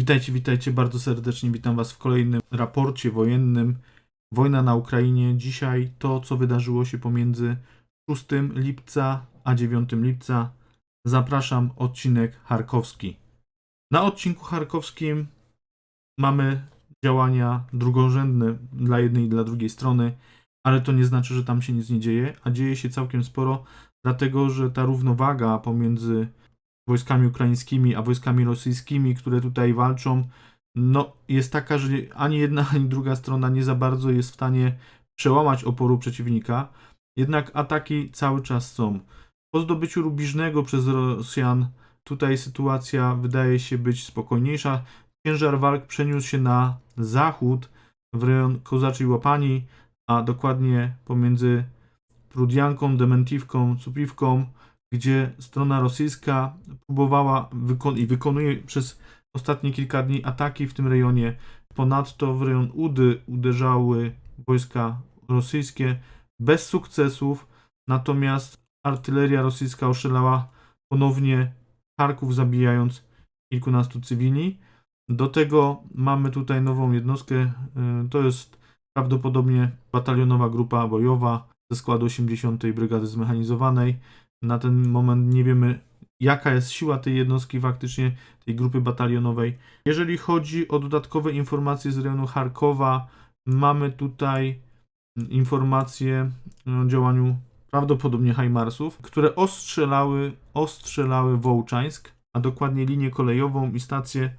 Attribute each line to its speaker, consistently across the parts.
Speaker 1: Witajcie, witajcie bardzo serdecznie. Witam Was w kolejnym raporcie wojennym. Wojna na Ukrainie. Dzisiaj to, co wydarzyło się pomiędzy 6 lipca a 9 lipca. Zapraszam, odcinek charkowski. Na odcinku charkowskim mamy działania drugorzędne dla jednej i dla drugiej strony, ale to nie znaczy, że tam się nic nie dzieje, a dzieje się całkiem sporo, dlatego że ta równowaga pomiędzy wojskami ukraińskimi, a wojskami rosyjskimi, które tutaj walczą, no jest taka, że ani jedna, ani druga strona nie za bardzo jest w stanie przełamać oporu przeciwnika. Jednak ataki cały czas są. Po zdobyciu Rubiżnego przez Rosjan tutaj sytuacja wydaje się być spokojniejsza. Ciężar walk przeniósł się na zachód, w rejon Kozaczej Łapani, a dokładnie pomiędzy Prudianką, Dementiwką, Cupiwką, gdzie strona rosyjska próbowała wykon- i wykonuje przez ostatnie kilka dni ataki w tym rejonie. Ponadto w rejon Udy uderzały wojska rosyjskie bez sukcesów, natomiast artyleria rosyjska oszalała ponownie Charków, zabijając kilkunastu cywili. Do tego mamy tutaj nową jednostkę, y, to jest prawdopodobnie batalionowa grupa bojowa ze składu 80. Brygady Zmechanizowanej. Na ten moment nie wiemy, jaka jest siła tej jednostki faktycznie, tej grupy batalionowej. Jeżeli chodzi o dodatkowe informacje z rejonu Charkowa, mamy tutaj informacje o działaniu prawdopodobnie Hajmarsów, które ostrzelały, ostrzelały Wołczańsk, a dokładnie linię kolejową i stację,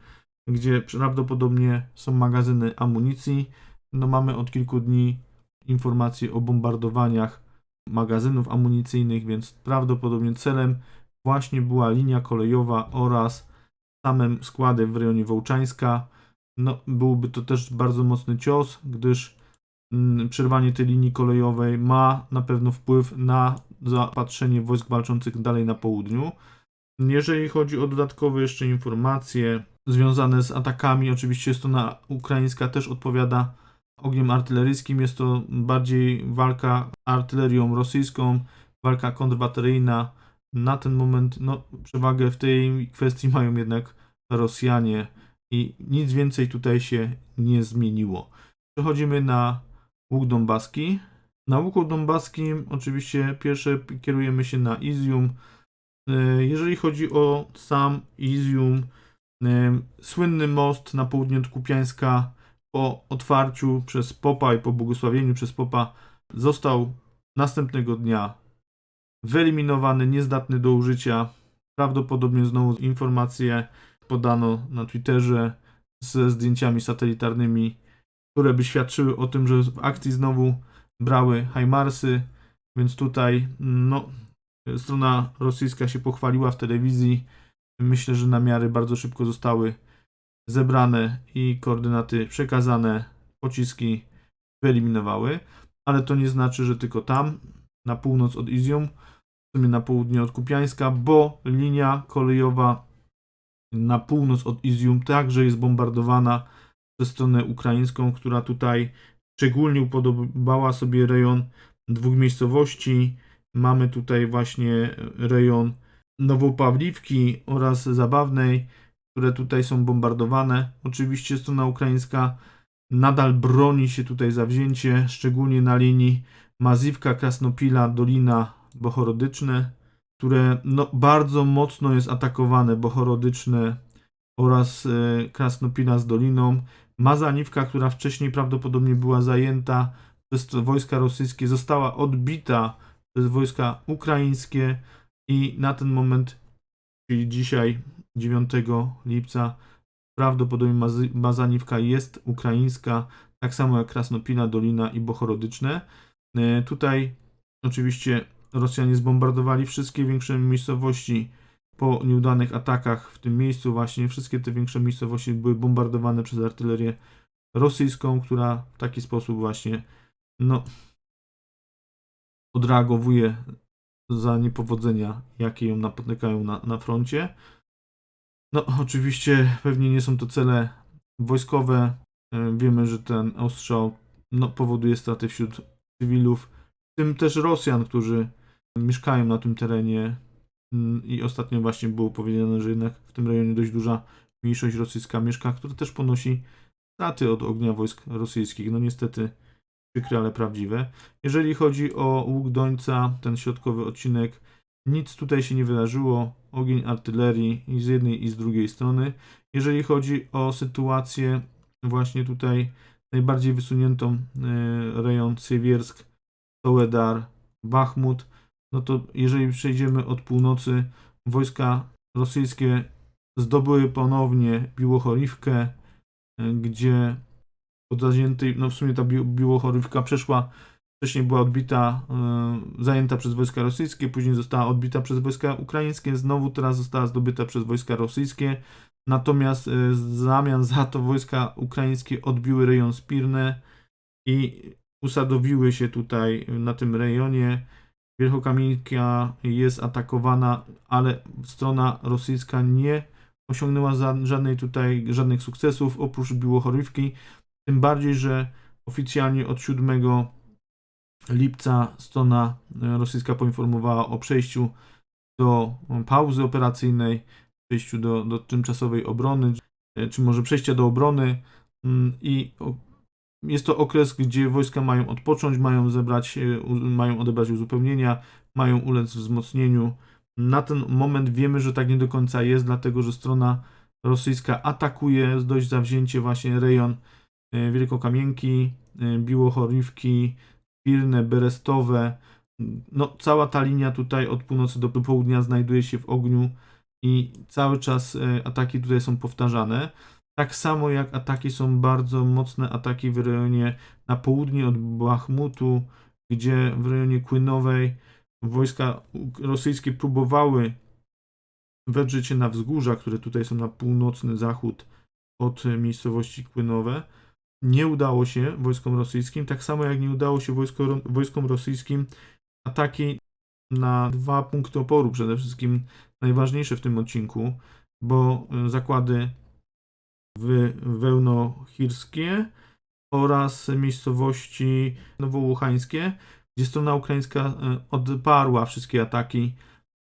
Speaker 1: gdzie prawdopodobnie są magazyny amunicji. No mamy od kilku dni informacje o bombardowaniach magazynów amunicyjnych, więc prawdopodobnie celem właśnie była linia kolejowa oraz samym składem w rejonie Wołczańska. No, byłby to też bardzo mocny cios, gdyż mm, przerwanie tej linii kolejowej ma na pewno wpływ na zapatrzenie wojsk walczących dalej na południu. Jeżeli chodzi o dodatkowe jeszcze informacje związane z atakami, oczywiście strona ukraińska też odpowiada ogniem artyleryjskim. Jest to bardziej walka artylerią rosyjską, walka kontrbateryjna. Na ten moment no, przewagę w tej kwestii mają jednak Rosjanie i nic więcej tutaj się nie zmieniło. Przechodzimy na łuk Donbaski. Na łuku Donbaskim oczywiście pierwsze kierujemy się na Izium. E, Jeżeli chodzi o sam Izium, e, słynny most na południe od Kupiańska po otwarciu przez popa i po błogosławieniu przez popa został następnego dnia wyeliminowany, niezdatny do użycia. Prawdopodobnie znowu informacje podano na Twitterze ze zdjęciami satelitarnymi, które by świadczyły o tym, że w akcji znowu brały Hajmarsy, więc tutaj no, strona rosyjska się pochwaliła w telewizji. Myślę, że namiary bardzo szybko zostały zebrane i koordynaty przekazane, pociski wyeliminowały, ale to nie znaczy, że tylko tam, na północ od Izium, w sumie na południe od Kupiańska, bo linia kolejowa na północ od Izium także jest bombardowana przez stronę ukraińską, która tutaj szczególnie upodobała sobie rejon dwóch miejscowości. Mamy tutaj właśnie rejon Nowopawliwki oraz Zabawnej, które tutaj są bombardowane. Oczywiście strona ukraińska nadal broni się tutaj zawzięcie, szczególnie na linii Mazivka, Krasnopila, Dolina, Bohorodyczne, które no, bardzo mocno jest atakowane, Bohorodyczne oraz e, Krasnopila z Doliną. Mazaniwka, która wcześniej prawdopodobnie była zajęta przez wojska rosyjskie, została odbita przez wojska ukraińskie i na ten moment, czyli dzisiaj 9 lipca prawdopodobnie Mazaniwka jest ukraińska, tak samo jak Krasnopila, Dolina i Bohorodyczne. E, Tutaj oczywiście Rosjanie zbombardowali wszystkie większe miejscowości po nieudanych atakach w tym miejscu właśnie wszystkie te większe miejscowości były bombardowane przez artylerię rosyjską, która w taki sposób właśnie no odreagowuje za niepowodzenia, jakie ją napotykają na, na froncie. No, oczywiście pewnie nie są to cele wojskowe. E, Wiemy, że ten ostrzał no, powoduje straty wśród cywilów, w tym też Rosjan, którzy mieszkają na tym terenie. Mm, I ostatnio właśnie było powiedziane, że jednak w tym rejonie dość duża mniejszość rosyjska mieszka, która też ponosi straty od ognia wojsk rosyjskich. No niestety przykre, ale prawdziwe. Jeżeli chodzi o łuk Dońca, ten środkowy odcinek, nic tutaj się nie wydarzyło. Ogień artylerii i z jednej i z drugiej strony. Jeżeli chodzi o sytuację właśnie tutaj najbardziej wysuniętą e, rejon Siewiersk, Soledar, Bachmut, no to jeżeli przejdziemy od północy, wojska rosyjskie zdobyły ponownie Biłochorivkę, e, gdzie od no w sumie ta Bi- Biłochorivka przeszła, wcześniej była odbita, e, zajęta przez wojska rosyjskie, później została odbita przez wojska ukraińskie, znowu teraz została zdobyta przez wojska rosyjskie, natomiast e, w zamian za to wojska ukraińskie odbiły rejon Spirne i usadowiły się tutaj na tym rejonie. Wielkokamienka jest atakowana, ale strona rosyjska nie osiągnęła żadnej tutaj, żadnych sukcesów oprócz Biłochorywki. Tym bardziej, że oficjalnie od 7 lipca strona e, rosyjska poinformowała o przejściu do pauzy operacyjnej, przejściu do, do tymczasowej obrony, e, czy może przejścia do obrony mm, i jest to okres, gdzie wojska mają odpocząć, mają zebrać, e, mają odebrać uzupełnienia, mają ulec wzmocnieniu. Na ten moment wiemy, że tak nie do końca jest, dlatego że strona rosyjska atakuje dość zawzięcie właśnie rejon Wielkokamienki, e, Biłochorywki, Pirne, Berestowe. No, cała ta linia tutaj od północy do południa znajduje się w ogniu i cały czas e, ataki tutaj są powtarzane. Tak samo jak ataki są bardzo mocne ataki w rejonie na południe od Bachmutu, gdzie w rejonie Kłynowej wojska rosyjskie próbowały wedrzeć się na wzgórza, które tutaj są na północny zachód od e, miejscowości Kłynowe. Nie udało się wojskom rosyjskim, tak samo jak nie udało się wojsko, wojskom rosyjskim ataki na dwa punkty oporu, przede wszystkim najważniejsze w tym odcinku, bo e, zakłady Wełnochirskie oraz miejscowości nowołuchańskie, gdzie strona ukraińska e, odparła wszystkie ataki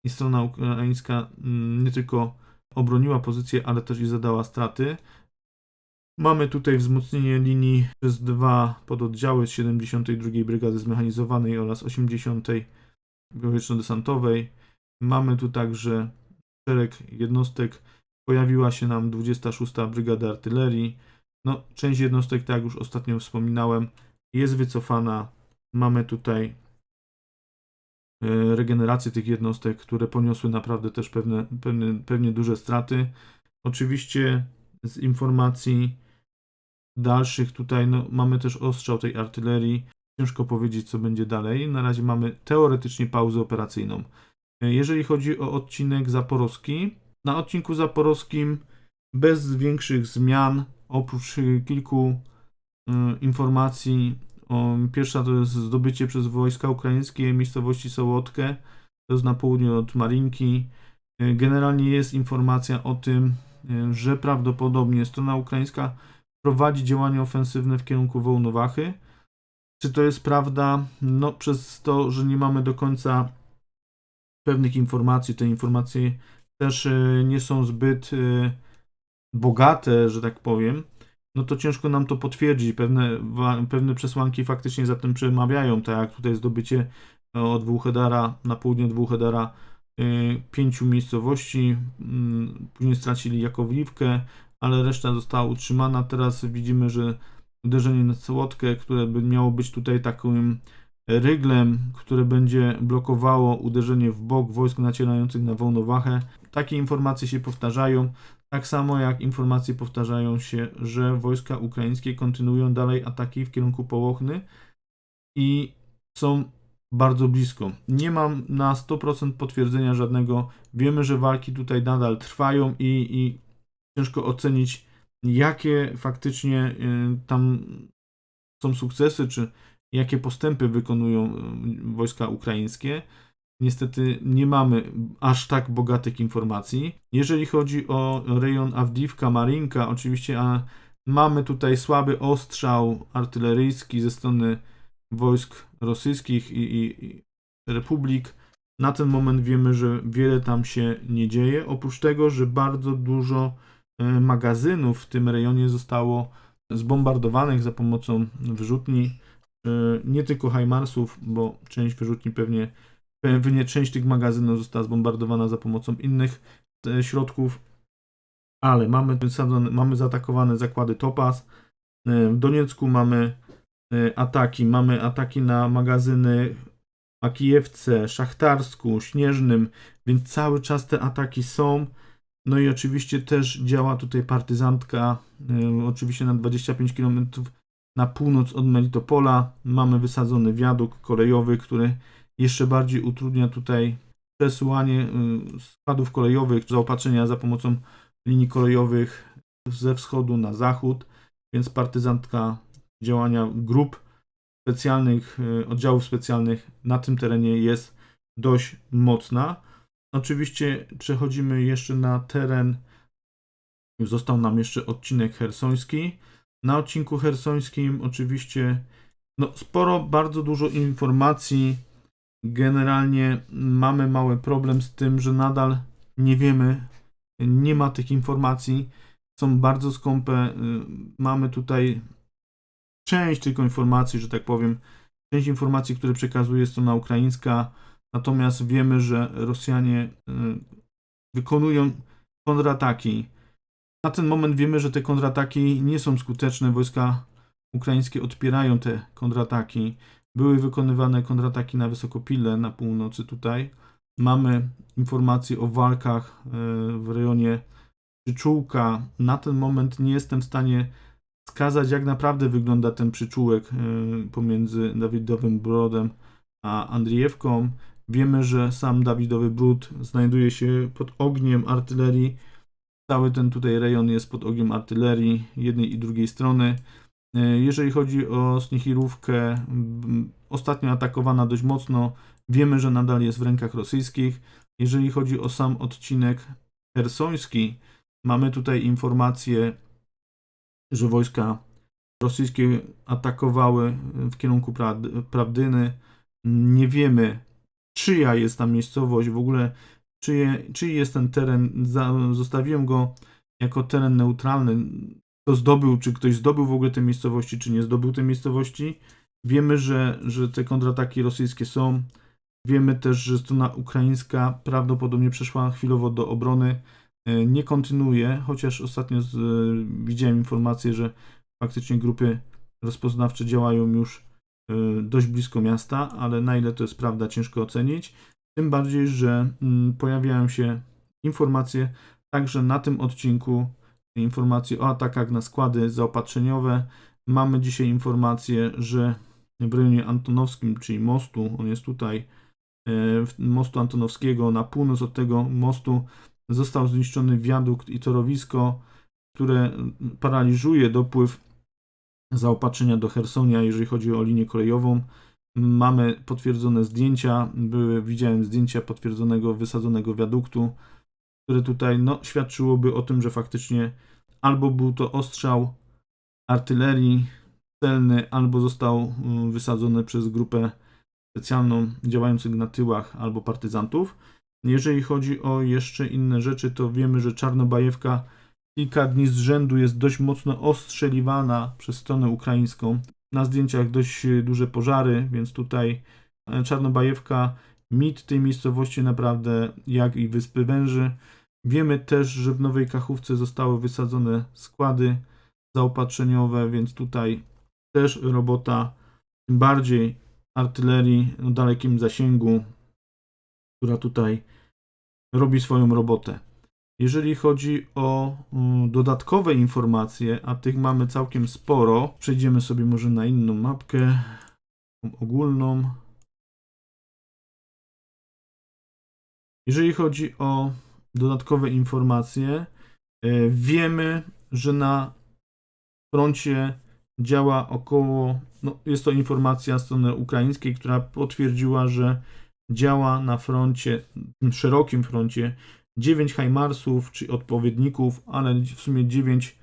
Speaker 1: i strona ukraińska mm, nie tylko obroniła pozycję, ale też i zadała straty. Mamy tutaj wzmocnienie linii przez dwa pododdziały z 72 Brygady Zmechanizowanej oraz 80 Powietrzno-Desantowej. Mamy tu także szereg jednostek. Pojawiła się nam 26 Brygada Artylerii. No, część jednostek, tak jak już ostatnio wspominałem, jest wycofana. Mamy tutaj e, regenerację tych jednostek, które poniosły naprawdę też pewne, pewne, pewnie duże straty. Oczywiście z informacji dalszych tutaj no, mamy też ostrzał tej artylerii. Ciężko powiedzieć, co będzie dalej. Na razie mamy teoretycznie pauzę operacyjną. Jeżeli chodzi o odcinek zaporowski, na odcinku zaporowskim bez większych zmian, oprócz kilku y, informacji. O, pierwsza to jest zdobycie przez wojska ukraińskie miejscowości Sołotkę, to jest na południe od Marinki. Y, Generalnie jest informacja o tym, y, że prawdopodobnie strona ukraińska prowadzi działania ofensywne w kierunku Wołnowachy. Czy to jest prawda? No, przez to, że nie mamy do końca pewnych informacji, te informacje też y, nie są zbyt y, bogate, że tak powiem, no to ciężko nam to potwierdzić. Pewne, pewne przesłanki faktycznie za tym przemawiają, tak jak tutaj zdobycie e, od Włuchedara, na południe y, pięciu miejscowości, później stracili Jakowliwkę, ale reszta została utrzymana. Teraz widzimy, że uderzenie na Słodkę, które by miało być tutaj takim ryglem, które będzie blokowało uderzenie w bok wojsk nacierających na Wołnowachę. Takie informacje się powtarzają, tak samo jak informacje powtarzają się, że wojska ukraińskie kontynuują dalej ataki w kierunku Połochny i są bardzo blisko. Nie mam na 100% potwierdzenia żadnego. Wiemy, że walki tutaj nadal trwają i, i ciężko ocenić, jakie faktycznie y, tam są sukcesy, czy jakie postępy wykonują y, wojska ukraińskie. Niestety nie mamy aż tak bogatych informacji. Jeżeli chodzi o rejon Awdiwka, Marinka, oczywiście a mamy tutaj słaby ostrzał artyleryjski ze strony wojsk rosyjskich i, i, i republik. Na ten moment wiemy, że wiele tam się nie dzieje. Oprócz tego, że bardzo dużo magazynów w tym rejonie zostało zbombardowanych za pomocą wyrzutni. E, Nie tylko Hajmarsów, bo część wyrzutni pewnie, pewnie część tych magazynów została zbombardowana za pomocą innych e, środków, ale mamy, mamy zaatakowane zakłady Topaz. E, W Doniecku mamy e, ataki, mamy ataki na magazyny Makijewce, Szachtarsku, Śnieżnym, więc cały czas te ataki są. No i oczywiście też działa tutaj partyzantka, oczywiście na 25 km na północ od Melitopola. Mamy wysadzony wiadukt kolejowy, który jeszcze bardziej utrudnia tutaj przesyłanie składów kolejowych, zaopatrzenia za pomocą linii kolejowych ze wschodu na zachód, więc partyzantka działania grup specjalnych, y, oddziałów specjalnych na tym terenie jest dość mocna. Oczywiście przechodzimy jeszcze na teren. Został nam jeszcze odcinek hersoński. Na odcinku hersońskim oczywiście no, sporo, bardzo dużo informacji. Generalnie mamy mały problem z tym, że nadal nie wiemy, nie ma tych informacji. Są bardzo skąpe. y, Mamy tutaj część tylko informacji, że tak powiem. Część informacji, które przekazuje strona ukraińska. Natomiast wiemy, że Rosjanie y, wykonują kontrataki. Na ten moment wiemy, że te kontrataki nie są skuteczne. Wojska ukraińskie odpierają te kontrataki. Były wykonywane kontrataki na Wysokopile na północy tutaj. Mamy informacje o walkach y, w rejonie przyczółka. Na ten moment nie jestem w stanie wskazać, jak naprawdę wygląda ten przyczółek y, pomiędzy Dawidowym Brodem a Andrijewką. Wiemy, że sam Dawidowy Brud znajduje się pod ogniem artylerii. Cały ten tutaj rejon jest pod ogniem artylerii jednej i drugiej strony. E, Jeżeli chodzi o Snichirówkę, ostatnio atakowana dość mocno. Wiemy, że nadal jest w rękach rosyjskich. Jeżeli chodzi o sam odcinek hersoński, mamy tutaj informację, że wojska rosyjskie atakowały w kierunku Pra- Prawdyny. Nie wiemy, czyja jest ta miejscowość, w ogóle czyje, czyj jest ten teren. Zostawiłem go jako teren neutralny. Kto zdobył, czy ktoś zdobył w ogóle te miejscowości, czy nie zdobył te miejscowości. Wiemy, że, że te kontrataki rosyjskie są. Wiemy też, że strona ukraińska prawdopodobnie przeszła chwilowo do obrony. E, Nie kontynuuje, chociaż ostatnio z, widziałem informację, że faktycznie grupy rozpoznawcze działają już dość blisko miasta, ale na ile to jest prawda, ciężko ocenić. Tym bardziej, że mm, pojawiają się informacje także na tym odcinku, informacje o atakach na składy zaopatrzeniowe. Mamy dzisiaj informację, że w rejonie Antonowskim, czyli mostu, on jest tutaj, y, mostu Antonowskiego, na północ od tego mostu został zniszczony wiadukt i torowisko, które paraliżuje dopływ zaopatrzenia do Hersonia, jeżeli chodzi o linię kolejową. Mamy potwierdzone zdjęcia, były, widziałem zdjęcia potwierdzonego, wysadzonego wiaduktu, które tutaj no, świadczyłoby o tym, że faktycznie albo był to ostrzał artylerii celny, albo został mm, wysadzony przez grupę specjalną działających na tyłach albo partyzantów. Jeżeli chodzi o jeszcze inne rzeczy, to wiemy, że Czarnobajewka kilka dni z rzędu jest dość mocno ostrzeliwana przez stronę ukraińską. Na zdjęciach dość e, duże pożary, więc tutaj e, Czarnobajewka, mit tej miejscowości naprawdę jak i Wyspy Węży. Wiemy też, że w Nowej Kachówce zostały wysadzone składy zaopatrzeniowe, więc tutaj też robota, tym bardziej artylerii o dalekim zasięgu, która tutaj robi swoją robotę. Jeżeli chodzi o mm, dodatkowe informacje, a tych mamy całkiem sporo, przejdziemy sobie może na inną mapkę ogólną. Jeżeli chodzi o dodatkowe informacje, e, wiemy, że na froncie działa około, no jest to informacja strony ukraińskiej, która potwierdziła, że działa na froncie, tym szerokim froncie 9 Hajmarsów, czy odpowiedników, ale w sumie 9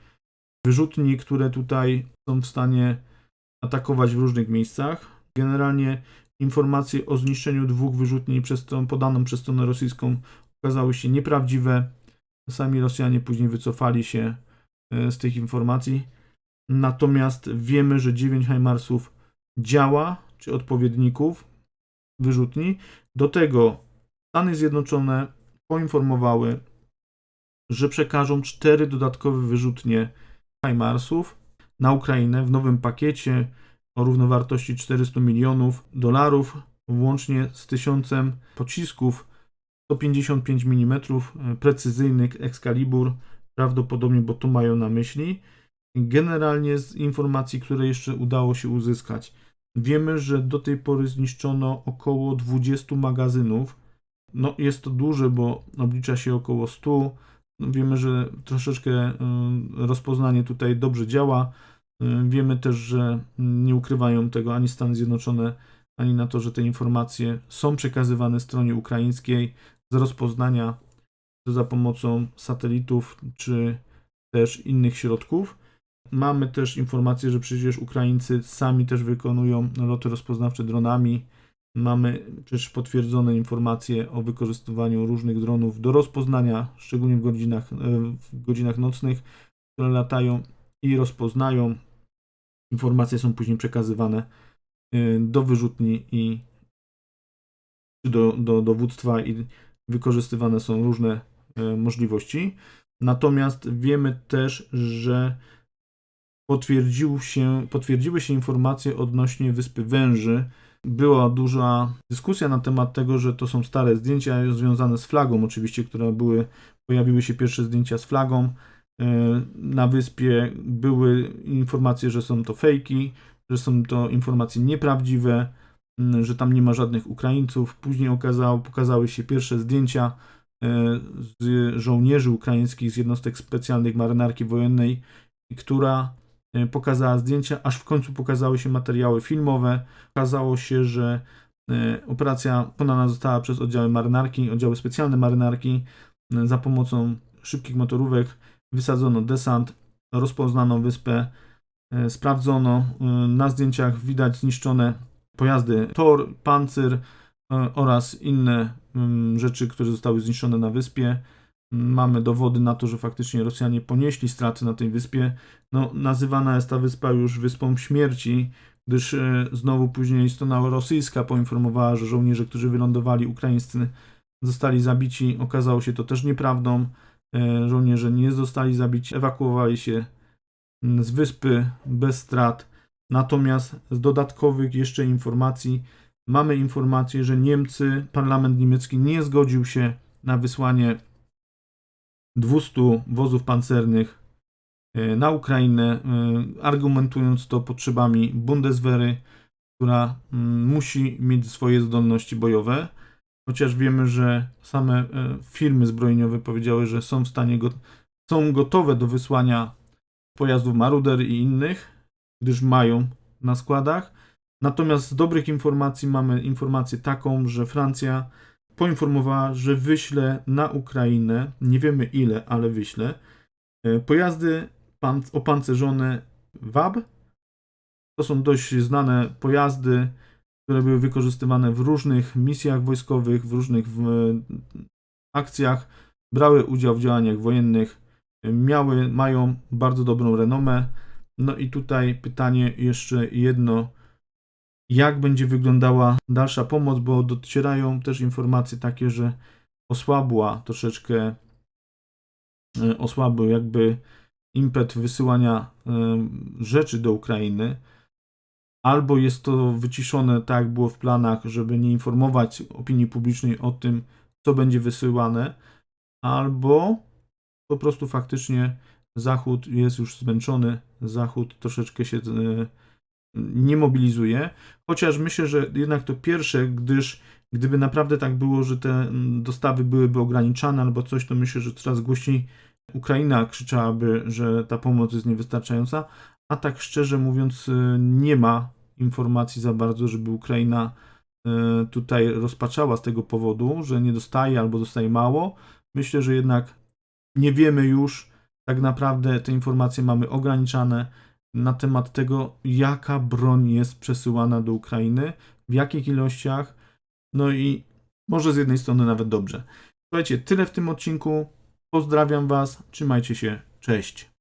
Speaker 1: wyrzutni, które tutaj są w stanie atakować w różnych miejscach. Generalnie informacje o zniszczeniu dwóch wyrzutni przez tą, podaną przez stronę rosyjską okazały się nieprawdziwe. Sami Rosjanie później wycofali się e, z tych informacji. Natomiast wiemy, że 9 Heimarsów działa, czy odpowiedników wyrzutni. Do tego Stany Zjednoczone poinformowały, że przekażą cztery dodatkowe wyrzutnie Heimarsów na Ukrainę w nowym pakiecie o równowartości 400 milionów dolarów, łącznie z tysiącem pocisków 155 mm precyzyjnych Excalibur, prawdopodobnie, bo to mają na myśli. Generalnie z informacji, które jeszcze udało się uzyskać, wiemy, że do tej pory zniszczono około 20 magazynów. No, jest to duże, bo oblicza się około 100. No, wiemy, że troszeczkę y, rozpoznanie tutaj dobrze działa. Y, Wiemy też, że nie ukrywają tego ani Stany Zjednoczone, ani na to, że te informacje są przekazywane stronie ukraińskiej z rozpoznania za pomocą satelitów czy też innych środków. Mamy też informację, że przecież Ukraińcy sami też wykonują loty rozpoznawcze dronami. Mamy przecież potwierdzone informacje o wykorzystywaniu różnych dronów do rozpoznania, szczególnie w godzinach, e, w godzinach nocnych, które latają i rozpoznają. Informacje są później przekazywane e, do wyrzutni i do, do dowództwa i wykorzystywane są różne e, możliwości. Natomiast wiemy też, że potwierdził się, potwierdziły się informacje odnośnie Wyspy Węży. Była duża dyskusja na temat tego, że to są stare zdjęcia związane z flagą, oczywiście, które były, pojawiły się pierwsze zdjęcia z flagą. E, Na wyspie były informacje, że są to fejki, że są to informacje nieprawdziwe, że tam nie ma żadnych Ukraińców. Później okazało, pokazały się pierwsze zdjęcia e, z żołnierzy ukraińskich z jednostek specjalnych marynarki wojennej, która pokazała zdjęcia, aż w końcu pokazały się materiały filmowe. Okazało się, że e, operacja wykonana została przez oddziały marynarki, oddziały specjalne marynarki. E, Za pomocą szybkich motorówek wysadzono desant, rozpoznano wyspę, e, sprawdzono. e, Na zdjęciach widać zniszczone pojazdy Tor, Pancer e, oraz inne mm, rzeczy, które zostały zniszczone na wyspie. Mamy dowody na to, że faktycznie Rosjanie ponieśli straty na tej wyspie. No, nazywana jest ta wyspa już wyspą śmierci, gdyż e, znowu później strona rosyjska poinformowała, że żołnierze, którzy wylądowali ukraińscy, zostali zabici. Okazało się to też nieprawdą. E, Żołnierze nie zostali zabici, ewakuowali się mm, z wyspy bez strat. Natomiast z dodatkowych jeszcze informacji mamy informację, że Niemcy, parlament niemiecki nie zgodził się na wysłanie 200 wozów pancernych e, na Ukrainę, e, argumentując to potrzebami Bundeswehry, która mm, musi mieć swoje zdolności bojowe. Chociaż wiemy, że same e, firmy zbrojeniowe powiedziały, że są w stanie, go, są gotowe do wysłania pojazdów Maruder i innych, gdyż mają na składach. Natomiast z dobrych informacji mamy informację taką, że Francja poinformowała, że wyśle na Ukrainę, nie wiemy ile, ale wyśle, e, pojazdy pan, opancerzone WAB. To są dość znane pojazdy, które były wykorzystywane w różnych misjach wojskowych, w różnych w, akcjach, brały udział w działaniach wojennych, miały, mają bardzo dobrą renomę. No i tutaj pytanie jeszcze jedno, jak będzie wyglądała dalsza pomoc, bo docierają też informacje takie, że osłabła troszeczkę, e, osłabł jakby impet wysyłania e, rzeczy do Ukrainy. Albo jest to wyciszone tak, jak było w planach, żeby nie informować opinii publicznej o tym, co będzie wysyłane, albo po prostu faktycznie Zachód jest już zmęczony, Zachód troszeczkę się e, nie mobilizuje. Chociaż myślę, że jednak to pierwsze, gdyż gdyby naprawdę tak było, że te mm, dostawy byłyby ograniczane albo coś, to myślę, że coraz głośniej Ukraina krzyczałaby, że ta pomoc jest niewystarczająca. A tak szczerze mówiąc, y, nie ma informacji za bardzo, żeby Ukraina y, tutaj rozpaczała z tego powodu, że nie dostaje albo dostaje mało. Myślę, że jednak nie wiemy już, tak naprawdę te informacje mamy ograniczane na temat tego, jaka broń jest przesyłana do Ukrainy, w jakich ilościach. No i może z jednej strony nawet dobrze. Słuchajcie, tyle w tym odcinku. Pozdrawiam Was, trzymajcie się, cześć.